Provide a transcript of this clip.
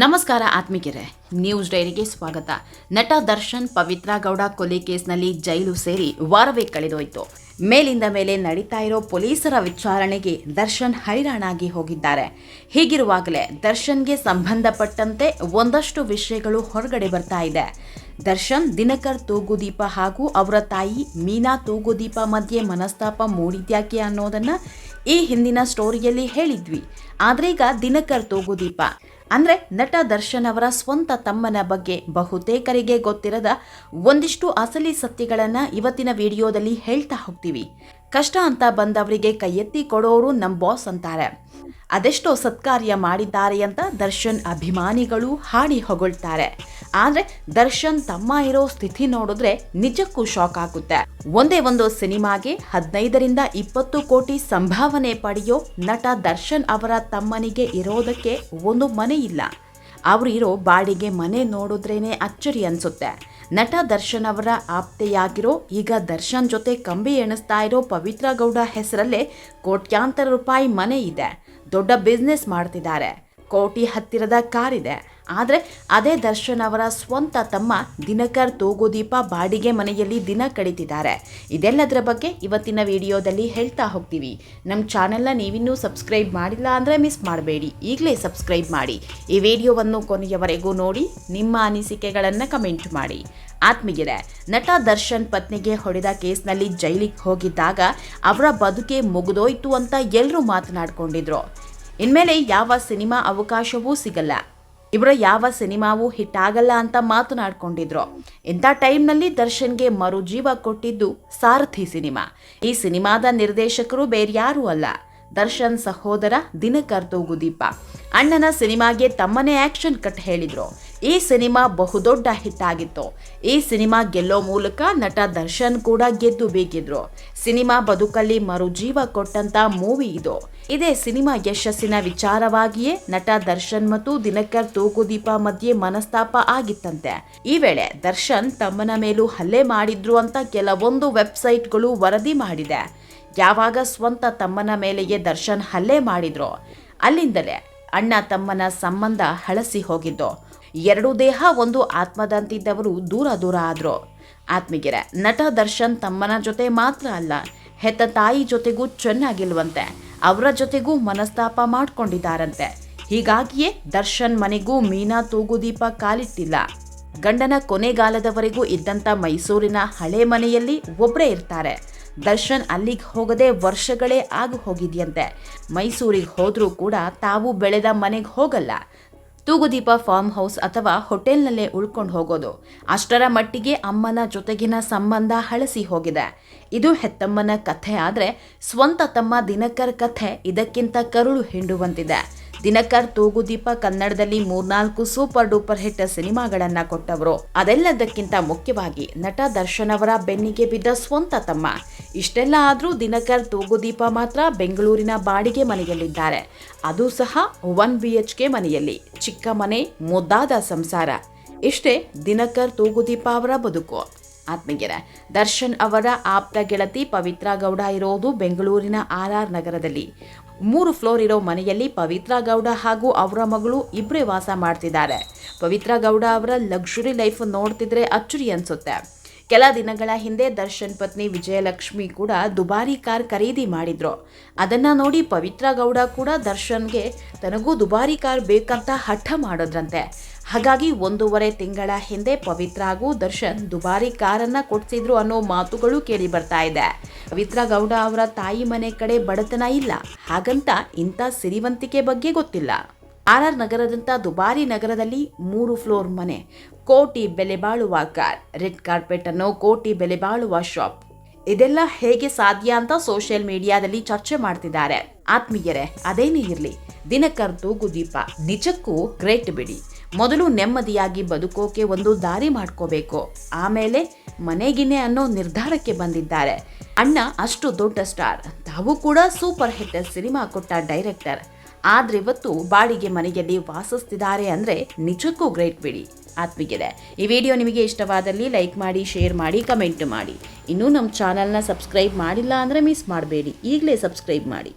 ನಮಸ್ಕಾರ ಆತ್ಮಿಕರೇ, ನ್ಯೂಸ್ ಡೈರಿಗೆ ಸ್ವಾಗತ. ನಟ ದರ್ಶನ್ ಪವಿತ್ರ ಗೌಡ ಕೊಲೆ ಕೇಸ್ನಲ್ಲಿ ಜೈಲು ಸೇರಿ ವಾರವೇ ಕಳೆದೋಯ್ತು. ಮೇಲಿಂದ ಮೇಲೆ ನಡೀತಾ ಇರೋ ಪೊಲೀಸರ ವಿಚಾರಣೆಗೆ ದರ್ಶನ್ ಹೈರಾಣಾಗಿ ಹೋಗಿದ್ದಾರೆ. ಹೀಗಿರುವಾಗಲೇ ದರ್ಶನ್ಗೆ ಸಂಬಂಧಪಟ್ಟಂತೆ ಒಂದಷ್ಟು ವಿಷಯಗಳು ಹೊರಗಡೆ ಬರ್ತಾ ಇದೆ. ದರ್ಶನ್ ದಿನಕರ್ ತೂಗುದೀಪ ಹಾಗೂ ಅವರ ತಾಯಿ ಮೀನಾ ತೂಗುದೀಪ ಮಧ್ಯೆ ಮನಸ್ತಾಪ ಮೂಡಿದ್ಯಾಕೆ ಅನ್ನೋದನ್ನು ಈ ಹಿಂದಿನ ಸ್ಟೋರಿಯಲ್ಲಿ ಹೇಳಿದ್ವಿ. ಆದರೆ ಈಗ ದಿನಕರ್ ತೂಗುದೀಪ ಅಂದ್ರೆ ನಟ ದರ್ಶನ್ ಅವರ ಸ್ವಂತ ತಮ್ಮನ ಬಗ್ಗೆ ಬಹುತೇಕರಿಗೆ ಗೊತ್ತಿರದ ಒಂದಿಷ್ಟು ಅಸಲಿ ಸತ್ಯಗಳನ್ನು ಇವತ್ತಿನ ವಿಡಿಯೋದಲ್ಲಿ ಹೇಳ್ತಾ ಹೋಗ್ತೀವಿ. ಕಷ್ಟ ಅಂತ ಬಂದವರಿಗೆ ಕೈ ಎತ್ತಿ ಕೊಡೋರು ನಮ್ಮ ಬಾಸ್ ಅಂತಾರೆ. ಅದೆಷ್ಟೋ ಸತ್ಕಾರ್ಯ ಮಾಡಿದ್ದಾರೆ ಅಂತ ದರ್ಶನ್ ಅಭಿಮಾನಿಗಳು ಹಾಡಿ ಹೊಗಳ್ತಾರೆ. ಆದ್ರೆ ದರ್ಶನ್ ತಮ್ಮ ಇರೋ ಸ್ಥಿತಿ ನೋಡಿದ್ರೆ ನಿಜಕ್ಕೂ ಶಾಕ್ ಆಗುತ್ತೆ. ಒಂದೇ ಒಂದು ಸಿನಿಮಾಗೆ ಹದಿನೈದರಿಂದ ಇಪ್ಪತ್ತು ಕೋಟಿ ಸಂಭಾವನೆ ಪಡೆಯೋ ನಟ ದರ್ಶನ್ ಅವರ ತಮ್ಮನಿಗೆ ಇರೋದಕ್ಕೆ ಒಂದು ಮನೆ ಇಲ್ಲ. ಅವರು ಇರೋ ಬಾಡಿಗೆ ಮನೆ ನೋಡಿದ್ರೇನೆ ಅಚ್ಚರಿ ಅನ್ಸುತ್ತೆ. ನಟ ದರ್ಶನ್ ಅವರ ಆಪ್ತೆಯಾಗಿರೋ ಈಗ ದರ್ಶನ್ ಜೊತೆ ಕಂಬಿ ಎಣಿಸ್ತಾ ಇರೋ ಪವಿತ್ರ ಗೌಡ ಹೆಸರಲ್ಲೇ ಕೋಟ್ಯಾಂತರ ರೂಪಾಯಿ ಮನೆ ಇದೆ. ದೊಡ್ಡ ಬಿಸ್ನೆಸ್ ಮಾಡ್ತಿದ್ದಾರೆ. ಕೋಟಿ ಹತ್ತಿರದ ಕಾರಿದೆ. ಆದರೆ ಅದೇ ದರ್ಶನ್ ಅವರ ಸ್ವಂತ ತಮ್ಮ ದಿನಕರ್ ತೋಗುದೀಪ ಬಾಡಿಗೆ ಮನೆಯಲ್ಲಿ ದಿನ ಕಳೀತಿದ್ದಾರೆ. ಇದೆಲ್ಲದರ ಬಗ್ಗೆ ಇವತ್ತಿನ ವಿಡಿಯೋದಲ್ಲಿ ಹೇಳ್ತಾ ಹೋಗ್ತೀವಿ. ನಮ್ಮ ಚಾನೆಲ್ನ ನೀವಿನ್ನೂ ಸಬ್ಸ್ಕ್ರೈಬ್ ಮಾಡಿಲ್ಲ ಅಂದರೆ ಮಿಸ್ ಮಾಡಬೇಡಿ. ಈಗಲೇ ಸಬ್ಸ್ಕ್ರೈಬ್ ಮಾಡಿ. ಈ ವಿಡಿಯೋವನ್ನು ಕೊನೆಯವರೆಗೂ ನೋಡಿ, ನಿಮ್ಮ ಅನಿಸಿಕೆಗಳನ್ನು ಕಮೆಂಟ್ ಮಾಡಿ. ಆತ್ಮೀಯರೇ, ನಟ ದರ್ಶನ್ ಪತ್ನಿಗೆ ಹೊಡೆದ ಕೇಸ್ನಲ್ಲಿ ಜೈಲಿಗೆ ಹೋಗಿದ್ದಾಗ ಅವರ ಬದುಕೆ ಮುಗಿದೋಯ್ತು ಅಂತ ಎಲ್ಲರೂ ಮಾತನಾಡಿಕೊಂಡಿದ್ರು. ಇನ್ಮೇಲೆ ಯಾವ ಸಿನಿಮಾ ಅವಕಾಶವೂ ಸಿಗಲ್ಲ. ಇವರ ಯಾವ ಸಿನಿಮಾವೂ ಹಿಟ್ ಆಗಲ್ಲ ಅಂತ ಮಾತನಾಡ್ಕೊಂಡಿದ್ರು. ಇಂಥ ಟೈಮ್ನಲ್ಲಿ ದರ್ಶನ್ಗೆ ಮರುಜೀವ ಕೊಟ್ಟಿದ್ದು ಸಾರಥಿ ಸಿನಿಮಾ. ಈ ಸಿನಿಮಾದ ನಿರ್ದೇಶಕರು ಬೇರ್ಯಾರೂ ಅಲ್ಲ. ದರ್ಶನ್ ಸಹೋದರ ದಿನಕರ್ ಗುದೀಪ ಅಣ್ಣನ ಸಿನಿಮಾಗೆ ತಮ್ಮನೇ ಆಕ್ಷನ್ ಕಟ್ ಹೇಳಿದ್ರು. ಈ ಸಿನಿಮಾ ಬಹುದೊಡ್ಡ ಹಿಟ್ ಆಗಿತ್ತು. ಈ ಸಿನಿಮಾ ಗೆಲ್ಲೋ ಮೂಲಕ ನಟ ದರ್ಶನ್ ಕೂಡ ಗೆದ್ದು ಬೀಗಿದ್ರು. ಸಿನಿಮಾ ಬದುಕಲ್ಲಿ ಮರುಜೀವ ಕೊಟ್ಟಂತ ಮೂವಿ ಇದು. ಇದೇ ಸಿನಿಮಾ ಯಶಸ್ಸಿನ ವಿಚಾರವಾಗಿಯೇ ನಟ ದರ್ಶನ್ ಮತ್ತು ದಿನಕರ್ ತೂಕುದೀಪ ಮಧ್ಯೆ ಮನಸ್ತಾಪ ಆಗಿತ್ತಂತೆ. ಈ ವೇಳೆ ದರ್ಶನ್ ತಮ್ಮನ ಮೇಲೂ ಹಲ್ಲೆ ಮಾಡಿದ್ರು ಅಂತ ಕೆಲವೊಂದು ವೆಬ್ಸೈಟ್ಗಳು ವರದಿ ಮಾಡಿದೆ. ಯಾವಾಗ ಸ್ವಂತ ತಮ್ಮನ ಮೇಲೆಯೇ ದರ್ಶನ್ ಹಲ್ಲೆ ಮಾಡಿದ್ರು, ಅಲ್ಲಿಂದಲೇ ಅಣ್ಣ ತಮ್ಮನ ಸಂಬಂಧ ಹಳಸಿ ಹೋಗಿದ್ದು. ಎರಡು ದೇಹ, ಒಂದು ಆತ್ಮದಂತಿದ್ದವರು ದೂರ ದೂರ ಆದರು. ಆತ್ಮೀಗೆರೆ, ನಟ ದರ್ಶನ್ ತಮ್ಮನ ಜೊತೆ ಮಾತ್ರ ಅಲ್ಲ, ಹೆತ್ತ ತಾಯಿ ಜೊತೆಗೂ ಚೆನ್ನಾಗಿಲ್ವಂತೆ, ಅವರ ಜೊತೆಗೂ ಮನಸ್ತಾಪ ಮಾಡ್ಕೊಂಡಿದ್ದಾರಂತೆ. ಹೀಗಾಗಿಯೇ ದರ್ಶನ್ ಮನೆಗೂ ಮೀನಾ ತೂಗುದೀಪ ಕಾಲಿಟ್ಟಿಲ್ಲ. ಗಂಡನ ಕೊನೆಗಾಲದವರೆಗೂ ಇದ್ದಂಥ ಮೈಸೂರಿನ ಹಳೆ ಮನೆಯಲ್ಲಿ ಒಬ್ಬರೇ ಇರ್ತಾರೆ. ದರ್ಶನ್ ಅಲ್ಲಿಗೆ ಹೋಗದೆ ವರ್ಷಗಳೇ ಆಗಿ ಹೋಗಿದೆಯಂತೆ. ಮೈಸೂರಿಗೆ ಹೋದರೂ ಕೂಡ ತಾವು ಬೆಳೆದ ಮನೆಗೆ ಹೋಗಲ್ಲ. ತೂಗುದೀಪ ಫಾರ್ಮ್ ಹೌಸ್ ಅಥವಾ ಹೋಟೆಲ್ನಲ್ಲೇ ಉಳ್ಕೊಂಡು ಹೋಗೋದು. ಅಷ್ಟರ ಮಟ್ಟಿಗೆ ಅಮ್ಮನ ಜೊತೆಗಿನ ಸಂಬಂಧ ಹಳಸಿ ಹೋಗಿದೆ. ಇದು ಹೆತ್ತಮ್ಮನ ಕಥೆ ಆದರೆ ಸ್ವಂತ ತಮ್ಮ ದಿನಕರ್ ಕಥೆ ಇದಕ್ಕಿಂತ ಕರುಳು ಹಿಂಡುವಂತಿದೆ. ದಿನಕರ್ ತೂಗುದೀಪ ಕನ್ನಡದಲ್ಲಿ ಮೂರ್ನಾಲ್ಕು ಸೂಪರ್ ಡೂಪರ್ ಹಿಟ್ ಸಿನಿಮಾಗಳನ್ನ ಕೊಟ್ಟವರು. ಅದೆಲ್ಲದಕ್ಕಿಂತ ಮುಖ್ಯವಾಗಿ ನಟ ದರ್ಶನ್ ಅವರ ಬೆನ್ನಿಗೆ ಬಿದ್ದ ಸ್ವಂತ ತಮ್ಮ. ಇಷ್ಟೆಲ್ಲ ಆದರೂ ದಿನಕರ್ ತೂಗುದೀಪ ಮಾತ್ರ ಬೆಂಗಳೂರಿನ ಬಾಡಿಗೆ ಮನೆಯಲ್ಲಿದ್ದಾರೆ. ಅದು ಸಹ ಒನ್ ಬಿ ಎಚ್ ಕೆ ಮನೆಯಲ್ಲಿ. ಚಿಕ್ಕ ಮನೆ, ಮುದ್ದಾದ ಸಂಸಾರ. ಇಷ್ಟೇ ದಿನಕರ್ ತೂಗುದೀಪ ಅವರ ಬದುಕು. ಆತ್ಮೀಯರ, ದರ್ಶನ್ ಅವರ ಆಪ್ತ ಗೆಳತಿ ಪವಿತ್ರ ಗೌಡ ಇರೋದು ಬೆಂಗಳೂರಿನ ಆರ್ ಆರ್ ನಗರದಲ್ಲಿ. ಮೂರು ಫ್ಲೋರ್ ಇರೋ ಮನೆಯಲ್ಲಿ ಪವಿತ್ರ ಗೌಡ ಹಾಗೂ ಅವರ ಮಗಳು ಇಬ್ಬರೇ ವಾಸ ಮಾಡ್ತಿದ್ದಾರೆ. ಪವಿತ್ರ ಗೌಡ ಅವರ ಲಕ್ಸುರಿ ಲೈಫ್ ನೋಡ್ತಿದ್ರೆ ಅಚ್ಚುರಿ ಅನ್ಸುತ್ತೆ. ಕೆಲ ದಿನಗಳ ಹಿಂದೆ ದರ್ಶನ್ ಪತ್ನಿ ವಿಜಯಲಕ್ಷ್ಮಿ ಕೂಡ ದುಬಾರಿ ಕಾರ್ ಖರೀದಿ ಮಾಡಿದ್ರು. ಅದನ್ನ ನೋಡಿ ಪವಿತ್ರ ಗೌಡ ಕೂಡ ದರ್ಶನ್ಗೆ ತನಗೂ ದುಬಾರಿ ಕಾರ್ ಬೇಕಂತ ಹಠ ಮಾಡೋದ್ರಂತೆ. ಹಾಗಾಗಿ ಒಂದೂವರೆ ತಿಂಗಳ ಹಿಂದೆ ಪವಿತ್ರ ಹಾಗೂ ದರ್ಶನ್ ದುಬಾರಿ ಕಾರನ್ನ ಕೊಡ್ಸಿದ್ರು ಅನ್ನೋ ಮಾತುಗಳು ಕೇಳಿ ಬರ್ತಾ ಇದೆ. ಪವಿತ್ರ ಗೌಡ ಅವರ ತಾಯಿ ಮನೆ ಕಡೆ ಬಡತನ ಇಲ್ಲ. ಹಾಗಂತ ಇಂಥ ಸಿರಿವಂತಿಕೆ ಬಗ್ಗೆ ಗೊತ್ತಿಲ್ಲ. ಆರ್ ಆರ್ ನಗರದಂಥ ದುಬಾರಿ ನಗರದಲ್ಲಿ ಮೂರು ಫ್ಲೋರ್ ಮನೆ ಕೋಟಿ ಬೆಲೆ ಬಾಳುವ ಕಾರ್, ರೆಡ್ ಕಾರ್ಪೆಟ್ ಅನ್ನು ಕೋಟಿ ಬೆಲೆ ಬಾಳುವ ಶಾಪ್. ಇದೆಲ್ಲ ಹೇಗೆ ಸಾಧ್ಯ ಅಂತ ಸೋಷಿಯಲ್ ಮೀಡಿಯಾದಲ್ಲಿ ಚರ್ಚೆ ಮಾಡ್ತಿದ್ದಾರೆ. ಆತ್ಮೀಯರೇ, ಅದೇನೇ ಇರಲಿ, ದಿನಕರ್ ತೂಗುದೀಪ ನಿಜಕ್ಕೂ ಗ್ರೇಟ್ ಬಿಡಿ. ಮೊದಲು ನೆಮ್ಮದಿಯಾಗಿ ಬದುಕೋಕೆ ಒಂದು ದಾರಿ ಮಾಡ್ಕೋಬೇಕು. ಆಮೇಲೆ ಮನೆಗಿನೆ ಅನ್ನೋ ನಿರ್ಧಾರಕ್ಕೆ ಬಂದಿದ್ದಾರೆ. ಅಣ್ಣ ಅಷ್ಟು ದೊಡ್ಡ ಸ್ಟಾರ್, ತಾವು ಕೂಡ ಸೂಪರ್ ಹಿಟ್ ಸಿನಿಮಾ ಕೊಟ್ಟ ಡೈರೆಕ್ಟರ್. ಆದ್ರೆ ಇವತ್ತು ಬಾಡಿಗೆ ಮನೆಯಲ್ಲಿ ವಾಸಿಸ್ತಿದ್ದಾರೆ ಅಂದ್ರೆ ನಿಜಕ್ಕೂ ಗ್ರೇಟ್ ಬಿಡಿ. ಆತ್ಮೀಗಿದೆ ಈ ವಿಡಿಯೋ ನಿಮಗೆ ಇಷ್ಟವಾದಲ್ಲಿ ಲೈಕ್ ಮಾಡಿ, ಶೇರ್ ಮಾಡಿ, ಕಮೆಂಟ್ ಮಾಡಿ. ಇನ್ನೂ ನಮ್ಮ ಚಾನಲ್ನ ಸಬ್ಸ್ಕ್ರೈಬ್ ಮಾಡಿಲ್ಲ ಅಂದರೆ ಮಿಸ್ ಮಾಡಬೇಡಿ. ಈಗಲೇ ಸಬ್ಸ್ಕ್ರೈಬ್ ಮಾಡಿ.